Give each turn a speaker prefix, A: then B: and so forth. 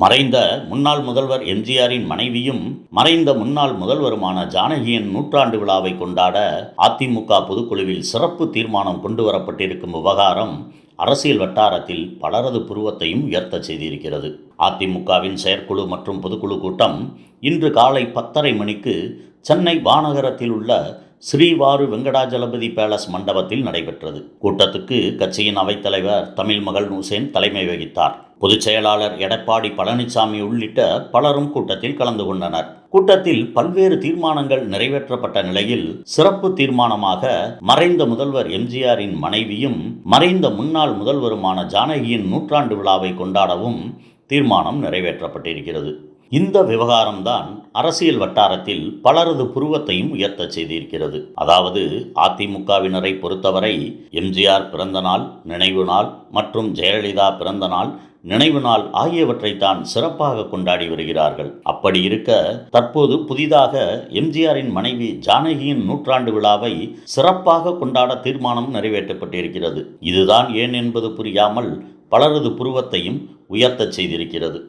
A: மறைந்த முன்னாள் முதல்வர் எம்ஜிஆரின் மனைவியும் மறைந்த முன்னாள் முதல்வருமான ஜானகியின் நூற்றாண்டு விழாவை கொண்டாட அதிமுக பொதுக்குழுவில் சிறப்பு தீர்மானம் கொண்டு வரப்பட்டிருக்கும் விவகாரம் அரசியல் வட்டாரத்தில் பலரது புருவத்தையும் உயர்த்த செய்திருக்கிறது. அதிமுகவின் செயற்குழு மற்றும் பொதுக்குழு கூட்டம் இன்று காலை பத்தரை மணிக்கு சென்னை வானகரத்தில் உள்ள ஸ்ரீவாரு வெங்கடாஜலபதி பேலஸ் மண்டபத்தில் நடைபெற்றது. கூட்டத்துக்கு கட்சியின் அவைத்தலைவர் தமிழ் மகள் ஹுசேன் தலைமை வகித்தார். பொதுச் செயலாளர் எடப்பாடி பழனிசாமி உள்ளிட்ட பலரும் கூட்டத்தில் கலந்து கொண்டனர். கூட்டத்தில் பல்வேறு தீர்மானங்கள் நிறைவேற்றப்பட்ட நிலையில் சிறப்பு தீர்மானமாக மறைந்த முதல்வர் எம்ஜிஆரின் மனைவியும் மறைந்த முன்னாள் முதல்வருமான ஜானகியின் நூற்றாண்டு விழாவை கொண்டாடவும் தீர்மானம் நிறைவேற்றப்பட்டிருக்கிறது. இந்த விவகாரம்தான் அரசியல் வட்டாரத்தில் பலரது புருவத்தையும் உயர்த்தச் செய்திருக்கிறது. அதாவது அதிமுகவினரை பொறுத்தவரை எம்ஜிஆர் பிறந்த நாள் நினைவு நாள் மற்றும் ஜெயலலிதா பிறந்த நாள் நினைவு நாள் ஆகியவற்றைத்தான் சிறப்பாக கொண்டாடி வருகிறார்கள். அப்படி இருக்க தற்போது புதிதாக எம்ஜிஆரின் மனைவி ஜானகியின் நூற்றாண்டு விழாவை சிறப்பாக கொண்டாட தீர்மானம் நிறைவேற்றப்பட்டிருக்கிறது. இதுதான் ஏன் என்பது புரியாமல் பலரது புருவத்தையும் உயர்த்தச் செய்திருக்கிறது.